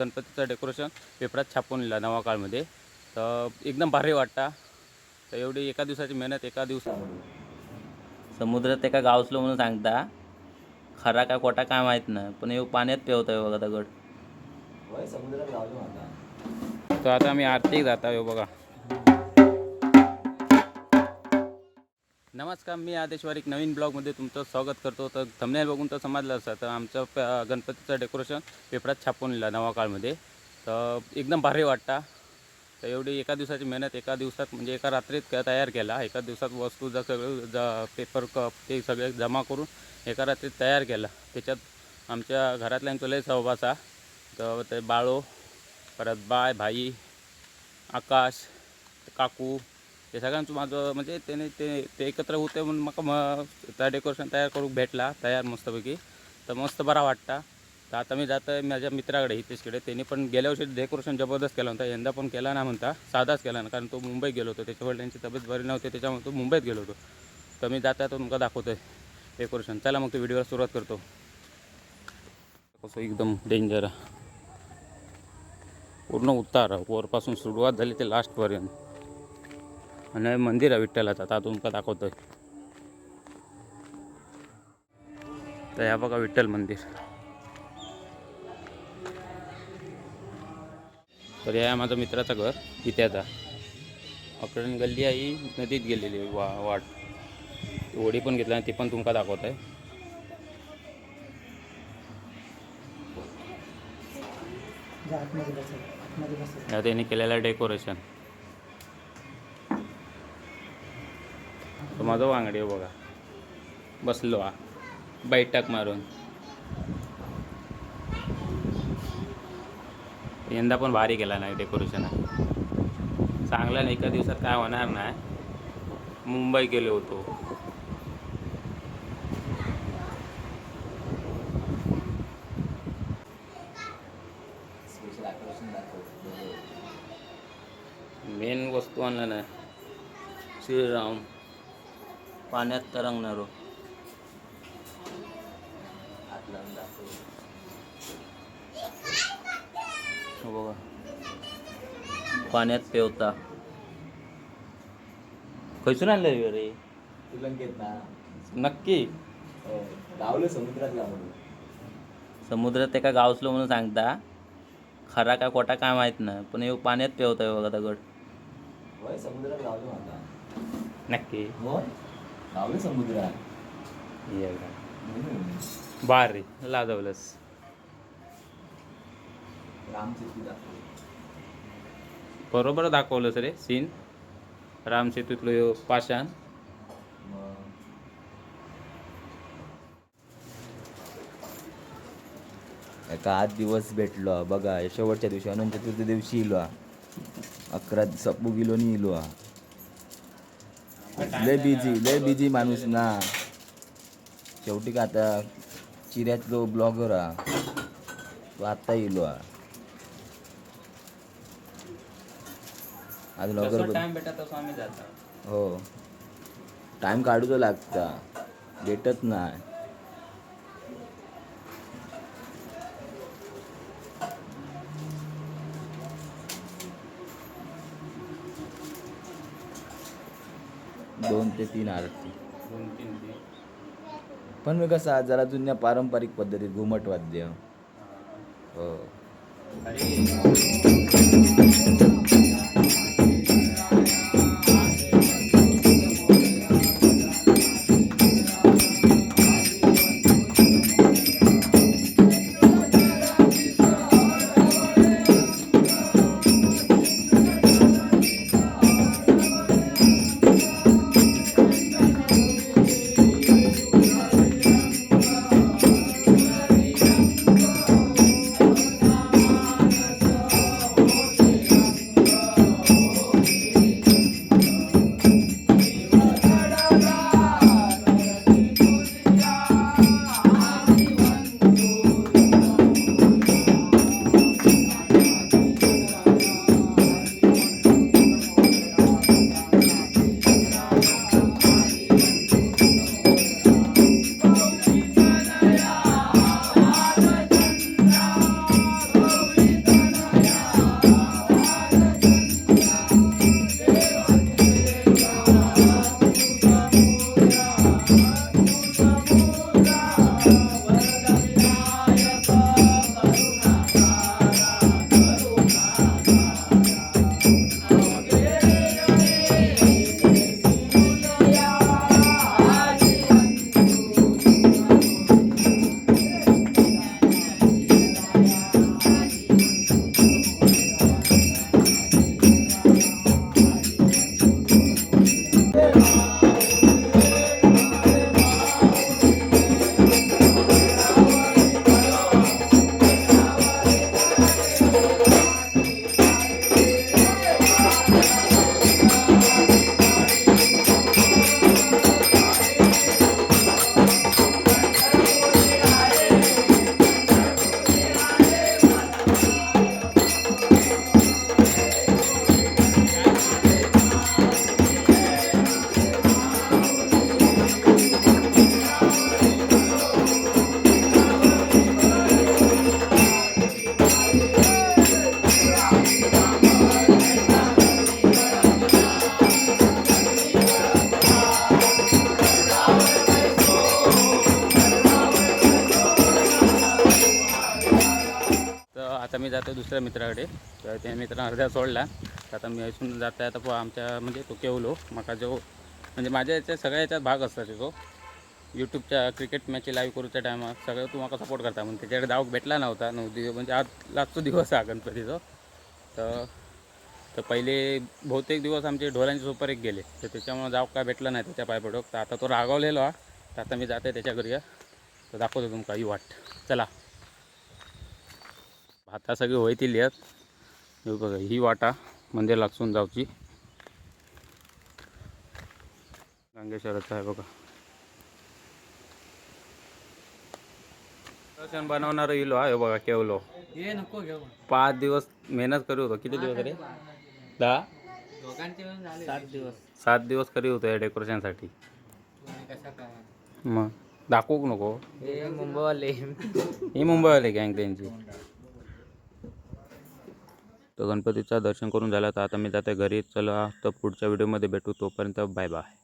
गणपतीचं डेकोरेशन पेपरात छापून लिहिला नवा काळमध्ये. तर एकदम भारी वाटता. तर एवढी एका दिवसाची मेहनत एका दिवसात समुद्रात एका गावसलो म्हणून सांगता खरा काय कोटा काय माहीत नाही पण येऊ पाण्यात पेवतोय बघा दगड. तर आता आम्ही आरतीक जाता हो बघा. नमस्कार मी आदेश एक नवीन ब्लॉगमध्ये तुमचं स्वागत करतो. तर थमनेल बघून तर समजलं असतं. तर आमचं प- गणपतीचं डेकोरेशन पेपरात छापून लिहिला नवा काळमध्ये. तर एकदम भारी वाटता. तर एवढी एका दिवसाची मेहनत एका दिवसात म्हणजे एका रात्रीत क- तयार केला. एका दिवसात वस्तू ज सगळं ज पेपर कप ते सगळे जमा करून एका रात्रीत तयार केला. त्याच्यात आमच्या घरातल्यांचं लय सहभासा तर ते बाळो परत बाय भाई आकाश काकू ते सगळ्यांचं माझं म्हणजे त्याने ते ते एकत्र होते म्हणून म्हाका म त्या डेकोरेशन तयार करून भेटला तयार मस्तपैकी. तर मस्त बरा वाटता. तर आता मी जात आहे माझ्या मित्राकडे हितेशकडे. त्यांनी पण गेल्या वर्षी डेकोरेशन जबरदस्त केला होता. यंदा पण केला ना म्हणता साधाच केला ना कारण तो मुंबईत गेलो होतो. त्याच्या वडिलांची तब्येत बरी नव्हती त्याच्यामुळे तो मुंबईत गेलो होतो. तर मी जाता तो तुमका दाखवतो आहे डेकोरेशन चला मग तो व्हिडिओला सुरुवात करतो. कसं एकदम डेंजर पूर्ण उतार वरपासून सुरुवात झाली ते लास्टपर्यंत आणि मंदिर आहे विठ्ठलाचं. आता तुमका दाखवतोय. तर ह्या बघा विठ्ठल मंदिर. तर हे आहे माझं मित्राचं घर इत्याचा अकडण गल्ली आहे ही नदीत गेलेली वा वाट. ओढी पण घेतला ती पण तुमका दाखवत आहे या त्यांनी केलेलं डेकोरेशन. माझं वांगडी बघा. बसलो हा. बैठक मारून. यंदा पण भारी केला नाही डेकोरेशन चांगला नाही एका दिवसात काय होणार नाही. मुंबई गेलो होतो. मेन वस्तू आणलं नाही. श्रीराम. पाण्यात तरंगणारो. हो बघा. पाण्यात पेवता. खैसून आणलं रे? रे श्रीलंकेत ना नक्की गावलं समुद्रात समुद्रात एका गावसलो म्हणून सांगता. खरा काय कोटा काय माहीत नाही पण येऊ पाण्यात पेवतोय बघा दगड. समुद्रात गावलं नक्की. गावलं समुद्रात. बार बरोबर दाखवलंस रे सीन रामसेतूतलं ह्यो पाषाण एका आठ दिवस भेटलो हा. बघा शेवटच्या दिवशी अनंत चतुर्थी दिवशी इलो हा. अकरा सपू गेलो नी इलो हा. लय बिझी लय बिझी माणूस ना. शेवटी का आता चिऱ्यातलो ब्लॉगर हा तो आत्ता हा आज ब्लॉगर टाइम भेटा तसं आम्ही जाता. हो. टाइम काढूचो लागता. भेटत नाही. दोन ते तीन आरती. दोन तीन. पण मी कसा जरा जुन्या पारंपरिक पद्धतीत घुमट वाद्य. हो. आता मी जातो दुसऱ्या मित्राकडे. तर त्या मित्रानं अर्ध्या सोडला. तर आता मी इथून जाता आता प- आमच्या म्हणजे तो केवलो म्हाका जो म्हणजे माझ्या याच्यात सगळ्या याच्यात भाग असतात तो. यूट्यूबच्या क्रिकेट मॅची लाईव्ह करूच्या टायमात सगळं तू माका सपोर्ट करता? म्हणून त्याच्याकडे धावक भेटला नव्हता नऊ दिवस म्हणजे आज लास्टचा दिवस आहे गणपतीचो. तर तर पहिले बहुतेक दिवस आमचे ढोलांचे सुपर एक गेले. तर त्याच्यामुळे जाव काय भेटलं नाही त्याच्या पायपडोक तर आता तो रागवलेलो हा. तर आता मी जाते त्याच्या घरी. तर दाखवतो तुमका ही वाट. चला. भाता सगळी वयतील यात बघा ही वाटा मंदिर लागसून जावची गंगेश्वराचं आहे बघा. दर्शन बनवणार येलो हा हे बघा केवलो. हे पाच दिवस मेहनत करी होतो. किती दिवस रे दहा? दोघांचे मिळून झाले. सात दिवस. सात दिवस करी होतो या डेकोरेशनसाठी. मग दाखवूक नको. हे मुंबईवाले. ही मुंबईवाले गँग त्यांची. तर गणपतीचं दर्शन करून झालं तर आता मी जाते घरी. चला तर पुढच्या व्हिडिओमध्ये भेटू. तोपर्यंत बाय बाय